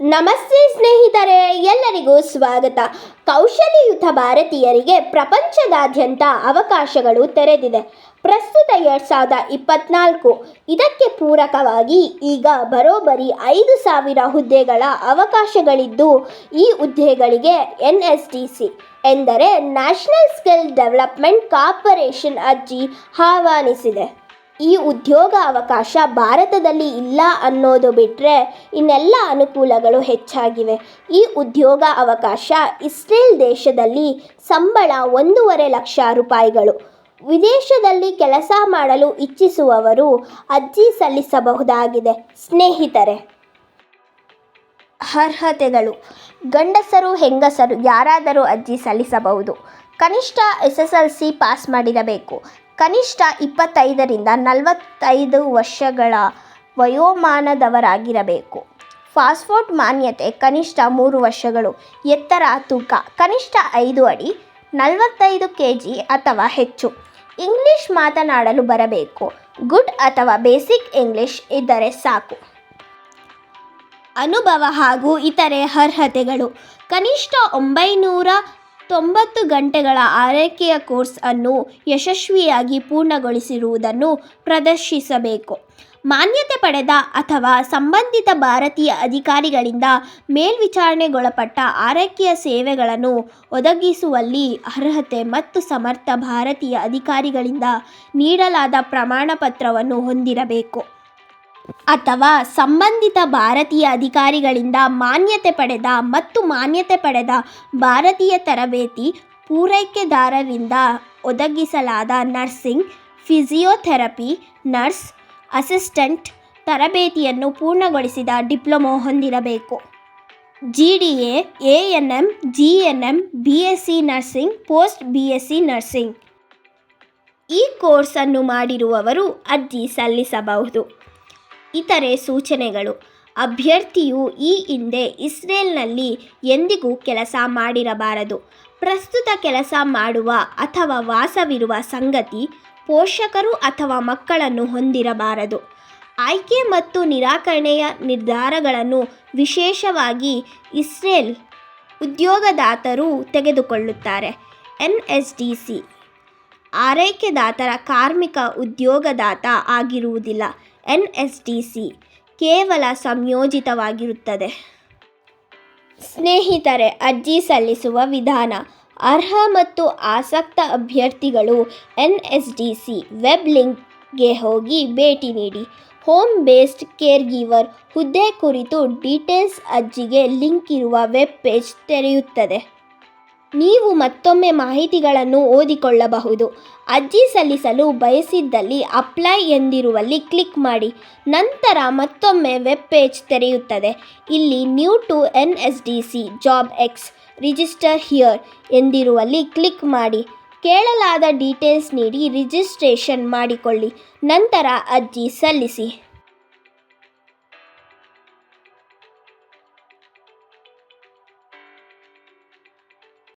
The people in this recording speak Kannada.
ನಮಸ್ತೆ ಸ್ನೇಹಿತರೆ, ಎಲ್ಲರಿಗೂ ಸ್ವಾಗತ. ಕೌಶಲ್ಯಯುತ ಭಾರತೀಯರಿಗೆ ಪ್ರಪಂಚದಾದ್ಯಂತ ಅವಕಾಶಗಳು ತೆರೆದಿದೆ. ಪ್ರಸ್ತುತ ಎರಡು ಸಾವಿರದ ಇಪ್ಪತ್ನಾಲ್ಕು. ಇದಕ್ಕೆ ಪೂರಕವಾಗಿ ಈಗ ಬರೋಬ್ಬರಿ ಐದು ಸಾವಿರ ಹುದ್ದೆಗಳ ಅವಕಾಶಗಳಿದ್ದು, ಈ ಹುದ್ದೆಗಳಿಗೆ ಎನ್ ಎಸ್ ಡಿ ಸಿ ಎಂದರೆ ನ್ಯಾಷನಲ್ ಸ್ಕಿಲ್ ಡೆವಲಪ್ಮೆಂಟ್ ಕಾರ್ಪೊರೇಷನ್ ಅರ್ಜಿ ಆಹ್ವಾನಿಸಿದೆ. ಈ ಉದ್ಯೋಗ ಅವಕಾಶ ಭಾರತದಲ್ಲಿ ಇಲ್ಲ ಅನ್ನೋದು ಬಿಟ್ಟರೆ ಇನ್ನೆಲ್ಲ ಅನುಕೂಲಗಳು ಹೆಚ್ಚಾಗಿವೆ. ಈ ಉದ್ಯೋಗ ಅವಕಾಶ ಇಸ್ರೇಲ್ ದೇಶದಲ್ಲಿ ಸಂಬಳ ಒಂದೂವರೆ ಲಕ್ಷ ರೂಪಾಯಿಗಳು. ವಿದೇಶದಲ್ಲಿ ಕೆಲಸ ಮಾಡಲು ಇಚ್ಛಿಸುವವರು ಅರ್ಜಿ ಸಲ್ಲಿಸಬಹುದಾಗಿದೆ. ಸ್ನೇಹಿತರೆ, ಅರ್ಹತೆಗಳು. ಗಂಡಸರು, ಹೆಂಗಸರು ಯಾರಾದರೂ ಅರ್ಜಿ ಸಲ್ಲಿಸಬಹುದು. ಕನಿಷ್ಠ S S L C pass ಮಾಡಿರಬೇಕು. ಕನಿಷ್ಠ ಇಪ್ಪತ್ತೈದರಿಂದ ನಲವತ್ತೈದು ವರ್ಷಗಳ ವಯೋಮಾನದವರಾಗಿರಬೇಕು. ಪಾಸ್ಪೋರ್ಟ್ ಮಾನ್ಯತೆ ಕನಿಷ್ಠ ಮೂರು ವರ್ಷಗಳು. ಎತ್ತರ ತೂಕ ಕನಿಷ್ಠ ಐದು ಅಡಿ, ನಲವತ್ತೈದು ಕೆ ಜಿ ಅಥವಾ ಹೆಚ್ಚು. ಇಂಗ್ಲಿಷ್ ಮಾತನಾಡಲು ಬರಬೇಕು. ಗುಡ್ ಅಥವಾ ಬೇಸಿಕ್ ಇಂಗ್ಲಿಷ್ ಇದ್ದರೆ ಸಾಕು. ಅನುಭವ ಹಾಗೂ ಇತರೆ ಅರ್ಹತೆಗಳು. ಕನಿಷ್ಠ ಒಂಬೈನೂರ ತೊಂಬತ್ತು ಗಂಟೆಗಳ ಆರೈಕೆಯ ಕೋರ್ಸ್ ಅನ್ನು ಯಶಸ್ವಿಯಾಗಿ ಪೂರ್ಣಗೊಳಿಸಿರುವುದನ್ನು ಪ್ರದರ್ಶಿಸಬೇಕು. ಮಾನ್ಯತೆ ಪಡೆದ ಅಥವಾ ಸಂಬಂಧಿತ ಭಾರತೀಯ ಅಧಿಕಾರಿಗಳಿಂದ ಮೇಲ್ವಿಚಾರಣೆಗೊಳಪಟ್ಟ ಆರೈಕೆಯ ಸೇವೆಗಳನ್ನು ಒದಗಿಸುವಲ್ಲಿ ಅರ್ಹತೆ ಮತ್ತು ಸಮರ್ಥ ಭಾರತೀಯ ಅಧಿಕಾರಿಗಳಿಂದ ನೀಡಲಾದ ಪ್ರಮಾಣಪತ್ರವನ್ನು ಹೊಂದಿರಬೇಕು. ಅಥವಾ ಸಂಬಂಧಿತ ಭಾರತೀಯ ಅಧಿಕಾರಿಗಳಿಂದ ಮಾನ್ಯತೆ ಪಡೆದ ಮತ್ತು ಮಾನ್ಯತೆ ಪಡೆದ ಭಾರತೀಯ ತರಬೇತಿ ಪೂರೈಕೆದಾರರಿಂದ ಒದಗಿಸಲಾದ ನರ್ಸಿಂಗ್, ಫಿಸಿಯೋಥೆರಪಿ, ನರ್ಸ್, ಅಸಿಸ್ಟೆಂಟ್ ತರಬೇತಿಯನ್ನು ಪೂರ್ಣಗೊಳಿಸಿದ ಡಿಪ್ಲೊಮೊ ಹೊಂದಿರಬೇಕು. G D A A N M G N M B S C nursing, post B S C nursing. ಈ ಕೋರ್ಸನ್ನು ಮಾಡಿರುವವರು ಅರ್ಜಿ ಸಲ್ಲಿಸಬಹುದು. ಇತರೆ ಸೂಚನೆಗಳು. ಅಭ್ಯರ್ಥಿಯು ಈ ಹಿಂದೆ ಇಸ್ರೇಲ್ನಲ್ಲಿ ಎಂದಿಗೂ ಕೆಲಸ ಮಾಡಿರಬಾರದು. ಪ್ರಸ್ತುತ ಕೆಲಸ ಮಾಡುವ ಅಥವಾ ವಾಸವಿರುವ ಸಂಗತಿ ಪೋಷಕರು ಅಥವಾ ಮಕ್ಕಳನ್ನು ಹೊಂದಿರಬಾರದು. ಆಯ್ಕೆ ಮತ್ತು ನಿರಾಕರಣೆಯ ನಿರ್ಧಾರಗಳನ್ನು ವಿಶೇಷವಾಗಿ ಇಸ್ರೇಲ್ ಉದ್ಯೋಗದಾತರು ತೆಗೆದುಕೊಳ್ಳುತ್ತಾರೆ. ಎನ್ ಎಸ್ ಡಿ ಸಿ ಆರೈಕೆದಾತರ ಕಾರ್ಮಿಕ ಉದ್ಯೋಗದಾತ ಆಗಿರುವುದಿಲ್ಲ. ಎನ್ ಎಸ್ ಡಿ ಸಿ ಕೇವಲ ಸಂಯೋಜಿತವಾಗಿರುತ್ತದೆ. ಸ್ನೇಹಿತರೆ, ಅರ್ಜಿ ಸಲ್ಲಿಸುವ ವಿಧಾನ, ಅರ್ಹ ಮತ್ತು ಆಸಕ್ತ ಅಭ್ಯರ್ಥಿಗಳು N S D C web ಲಿಂಕ್ಗೆ ಹೋಗಿ ಭೇಟಿ ನೀಡಿ. ಹೋಮ್ ಬೇಸ್ಡ್ ಕೇರ್ ಗಿವರ್ ಹುದ್ದೆ ಕುರಿತು ಡೀಟೇಲ್ಸ್ ಅರ್ಜಿಗೆ ಲಿಂಕ್ ಇರುವ ವೆಬ್ ಪೇಜ್ ತೆರೆಯುತ್ತದೆ. ನೀವು ಮತ್ತೊಮ್ಮೆ ಮಾಹಿತಿಗಳನ್ನು ಓದಿಕೊಳ್ಳಬಹುದು. ಅರ್ಜಿ ಸಲ್ಲಿಸಲು ಬಯಸಿದ್ದಲ್ಲಿ ಅಪ್ಲೈ ಎಂದಿರುವಲ್ಲಿ ಕ್ಲಿಕ್ ಮಾಡಿ. ನಂತರ ಮತ್ತೊಮ್ಮೆ ವೆಬ್ ಪೇಜ್ ತೆರೆಯುತ್ತದೆ. ಇಲ್ಲಿ new to N S D C job x register here ಎಂದಿರುವಲ್ಲಿ click ಮಾಡಿ. ಕೇಳಲಾದ ಡೀಟೇಲ್ಸ್ ನೀಡಿ ರಿಜಿಸ್ಟ್ರೇಷನ್ ಮಾಡಿಕೊಳ್ಳಿ. ನಂತರ ಅರ್ಜಿ ಸಲ್ಲಿಸಿ.